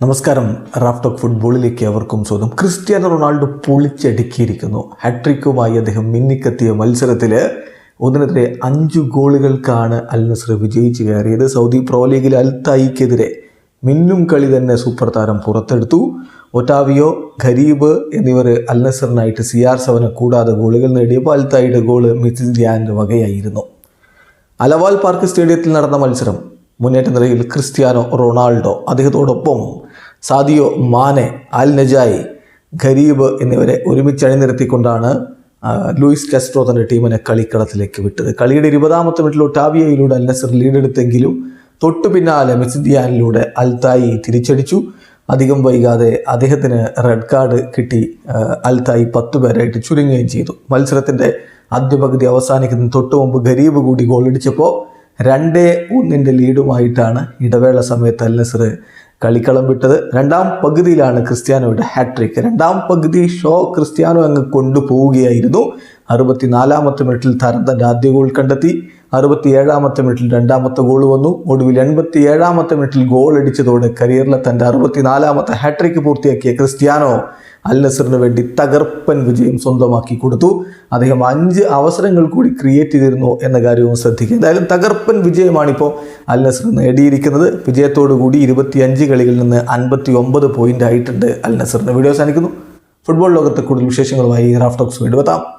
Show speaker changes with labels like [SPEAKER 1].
[SPEAKER 1] നമസ്കാരം. റാഫ്റ്റോക്ക് ഫുട്ബോളിലേക്ക് അവർക്കും സ്വന്തം ക്രിസ്ത്യാനോ റൊണാൾഡോ പൊളിച്ചടുക്കിയിരിക്കുന്നു. ഹാട്രിക്കുമായി അദ്ദേഹം മിന്നിക്കെത്തിയ മത്സരത്തിൽ ഒന്നിനെതിരെ അഞ്ച് ഗോളുകൾക്കാണ് അൽ നസർ വിജയിച്ചു കയറിയത്. സൗദി പ്രോ ലീഗിൽ അൽ മിന്നും കളി തന്നെ സൂപ്പർ താരം പുറത്തെടുത്തു. ഒറ്റാവിയോ ഖരീബ് എന്നിവർ അൽ നസറിനായിട്ട് സി ആർ സെവനെ കൂടാതെ ഗോളുകൾ നേടിയപ്പോൾ അൽ ഗോൾ മിസിസ് ധ്യാന്റെ വകയായിരുന്നു. അലവാൽ പാർക്ക് സ്റ്റേഡിയത്തിൽ നടന്ന മത്സരം മുന്നേറ്റ നിരയിൽ ക്രിസ്ത്യാനോ റൊണാൾഡോ അദ്ദേഹത്തോടൊപ്പം സാദിയോ മാനെ അൽ നജായി ഖരീബ് എന്നിവരെ ഒരുമിച്ച് അണിനിരത്തിക്കൊണ്ടാണ് ലൂയിസ് കാസ്ട്രോ തന്റെ ടീമിനെ കളിക്കളത്തിലേക്ക് വിട്ടത്. കളിയുടെ ഇരുപതാമത്തെ മിനിറ്റിൽ ഒട്ടാവിയയിലൂടെ അൽ നസർ ലീഡെടുത്തെങ്കിലും തൊട്ടു പിന്നാലെ മെസിദിയാനിലൂടെ അൽതായി തിരിച്ചടിച്ചു. അധികം വൈകാതെ അദ്ദേഹത്തിന് റെഡ് കാർഡ് കിട്ടി അൽതായി പത്ത് പേരായിട്ട് ചുരുങ്ങുകയും ചെയ്തു. മത്സരത്തിന്റെ ആദ്യ പകുതി അവസാനിക്കുന്ന തൊട്ടു മുമ്പ് ഗരീബ് കൂടി ഗോളടിച്ചപ്പോൾ രണ്ടേ ഒന്നിന്റെ ലീഡുമായിട്ടാണ് ഇടവേള സമയത്ത് അൽ നസർ കളിക്കളം വിട്ടത് രണ്ടാം പകുതിയിലാണ് ക്രിസ്ത്യാനോയുടെ ഹാട്രിക് രണ്ടാം പകുതി ഷോ ക്രിസ്ത്യാനോ അങ്ങ് കൊണ്ടുപോവുകയായിരുന്നു. അറുപത്തിനാലാമത്തെ മിനിറ്റിൽ താരം തന്റെ ആദ്യ ഗോൾ കണ്ടെത്തി. അറുപത്തിയേഴാമത്തെ മിനിറ്റിൽ രണ്ടാമത്തെ ഗോൾ വന്നു. ഒടുവിൽ എൺപത്തി ഏഴാമത്തെ മിനിറ്റിൽ ഗോൾ അടിച്ചതോടെ കരിയറിലെ തന്റെ അറുപത്തിനാലാമത്തെ ഹാട്രിക്ക് പൂർത്തിയാക്കിയ ക്രിസ്ത്യാനോ അൽ നസറിന് വേണ്ടി തകർപ്പൻ വിജയം സ്വന്തമാക്കി കൊടുത്തു. അദ്ദേഹം അഞ്ച് അവസരങ്ങൾ കൂടി ക്രിയേറ്റ് ചെയ്തിരുന്നു എന്ന കാര്യവും ശ്രദ്ധിക്കുക. എന്തായാലും തകർപ്പൻ വിജയമാണിപ്പോൾ അൽ നസർ നേടിയിരിക്കുന്നത്. വിജയത്തോടു കൂടി ഇരുപത്തിയഞ്ച് കളികളിൽ നിന്ന് അൻപത്തി ഒമ്പത് പോയിന്റ് ആയിട്ടുണ്ട് അൽ വീഡിയോ അവസാനിക്കുന്നു. ഫുട്ബോൾ ലോകത്തെ കൂടുതൽ വിശേഷങ്ങളുമായി റാഫ്റ്റോക്സ് വീണ്ടും എത്താം.